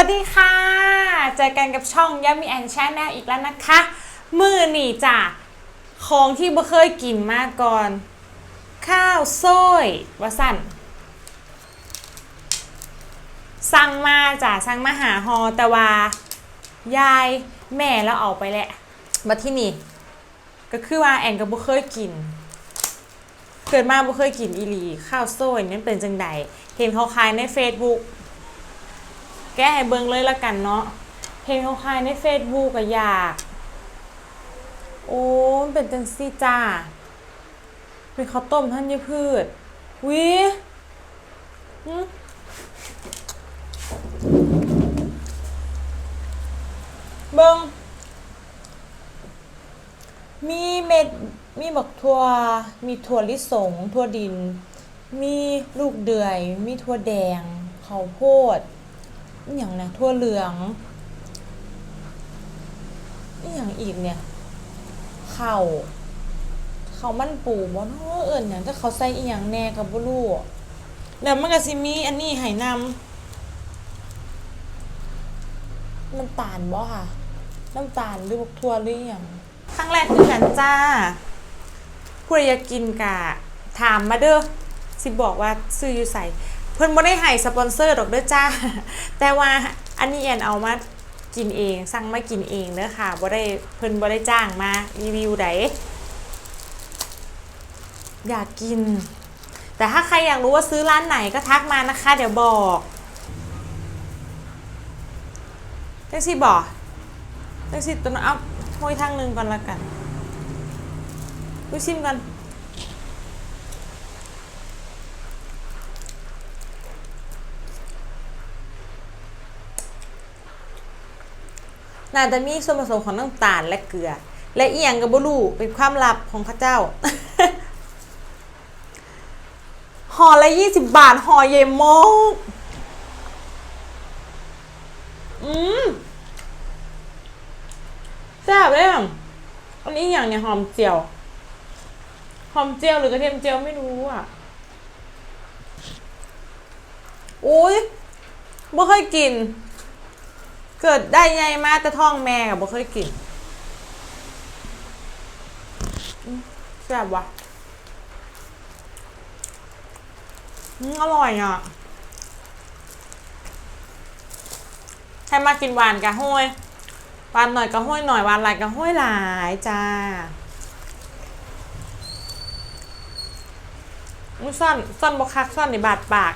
วัสดีค่ะ เจอกันกับช่องยามีแอนชแนลอีกแล้วนะคะ มือนี่จ้ะของที่บ่เคยกินมาก่อน ข้าวโซ้ยวาสั่น สั่งมาจ้ะสั่งมาหาฮอแต่ว่า ยายแม่แล้วเอาไปแหละมาที่นี่ ก็คือว่าแอนก็บบ่เคยกิน เกิดมาบ่เคยกินอีหลี ข้าวโซ้ยนั่นเป็นจังใดเห็นเขาขายใน Facebook แก้ให้เบิ่งเลยละกันเนาะเห็นเขาขายใน Facebook ก็อยาก โอ้มันเป็นจังซี่จ้า เป็นข้าวต้มท่านยพืชวิเบิงมีเม็ด มีบักทั่ว มีถั่วลิสง ถั่วดิน มีลูกเดือย มีถั่วแดงข้าวโพด อย่างนะถั่วเหลืองอย่างอีกเนี่ย เข้าวข้ามันปูบ่เนาะเอิ้นหยังแต่เขาใส่อีหยังแน่ก็บ่รู้แล้วมันก็สิมีอันนี้ให้นำน้ำตาลบ่ค่ะ น้ำตาลหรือบกทั่วหรืออหยังครั้งแรกคือกันจ้าผู้ใดอยากกินกะถามมาเด้อสิบอกว่าซื้ออยู่ใส่ เพิ่นบ่ได้ให้สปอนเซอร์ดอกเด้อจ้า แต่ว่าอันนี้แอนเอามากินเองสั่งมากินเองเด้อค่ะบ่ได้เพิ่นบ่ได้จ้างมารีวิวใดอยากกิน แต่ถ้าใครอยากรู้ว่าซื้อร้านไหนก็ทักมานะคะ เดี๋ยวบอกจังสิบอกจังสิตัวนั้นเอาโห้อยทางหนึงก่อนละกันดูชิมกัน น่าจะมีส่วนผสมของน้ำตาลและเกลือ และเอียงกับบลูเป็นความลับของข้าเจ้าห่อละยี่สิบบาทห่อเยมกอืมแซ่บเลยอะอันนี้อย่างเนี่ยหอมเจียว หอมเจียวหรือกระเทียมเจียวไม่รู้อะอุ้ยบ่เคยกิน เกิดได้ไงมาแต่ท้องแม่กับบ่เคยกินแซ่บว่ะอืมอร่อยอะใครมากินหวานกะห้วยหวานหน่อยกะห้วยหน่อยหวานหลายกะห้วยหลายจ้าอุ้ยซ่อนซ่อนบกคักซ่อนในบาดปาก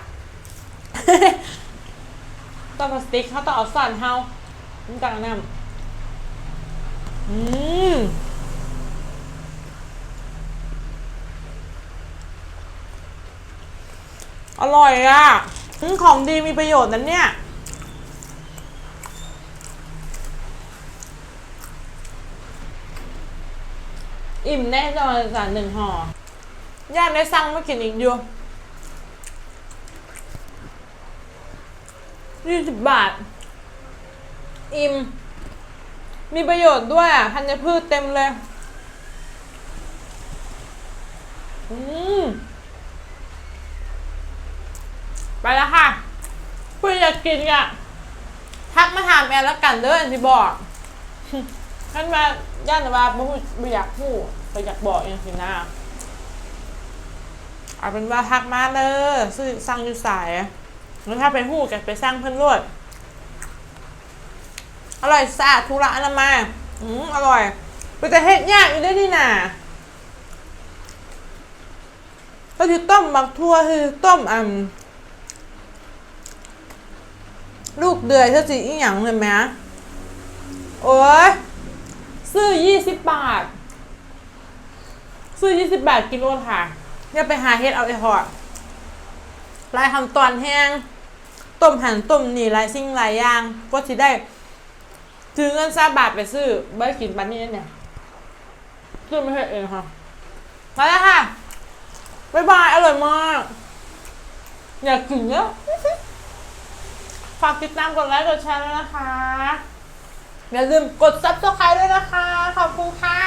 ซ่อนพลาสติกเขาต้องเอาซ่นเฮานี่ต่างน้ำอืมอร่อยอะของดีมีประโยชน์นั้นเนี่ย อิ่มแน่นอนสารหนึ่งห่อ ย่านได้สั่งมากินอีกอยู่ ยี่สิบบาท อิ่ม มีประโยชน์ด้วยอะธัญพืชเต็มเลย อืม ไปแล้วค่ะเพื่ออยากกินอะ ทักมาถามแอนแล้วกันเด้ออันที่บอกท่านมาย่านแต่ว่าไม่ไม่อยากพูดแต่อยากบอกอย่างสินะเอาเป็นว่าทักมาเด้อซื้อสั่งอยู่สาย แล้วถ้าไปหู้กันไปสร้างเพิ่นรวดอร่อยสะอาดทุระอนามัยอืมอร่อยไปแต่เฮ็ดยากอยู่ได้นี่น่ะก็คือต้มบักทั่วคือต้มอ่ำลูกเดือยเท่าสิอีหยังเลยไหมโอ้ยซื้อยี่สิบบาท ซื้อยี่สิบบาทกิโลค่ะอย่าไปหาเฮ็ดเอาไอ้หอดลายทำตอนแห้ง ต้มหันต้มนี่หลายสิ่งหลายอย่างก็สิได้ถือเงินซาบาทไปซื้อไม่กินปันนี้เนี่ยซื้อไม่ใช่เองค่ะมาแล้วค่ะบ๊ายบายอร่อยมากอยากกินเยอะฝากติดตามกดไลค์กดแชร์ด้วยนะคะ อย่าลืมกด subscribe ด้วยนะคะ ขอบคุณค่ะ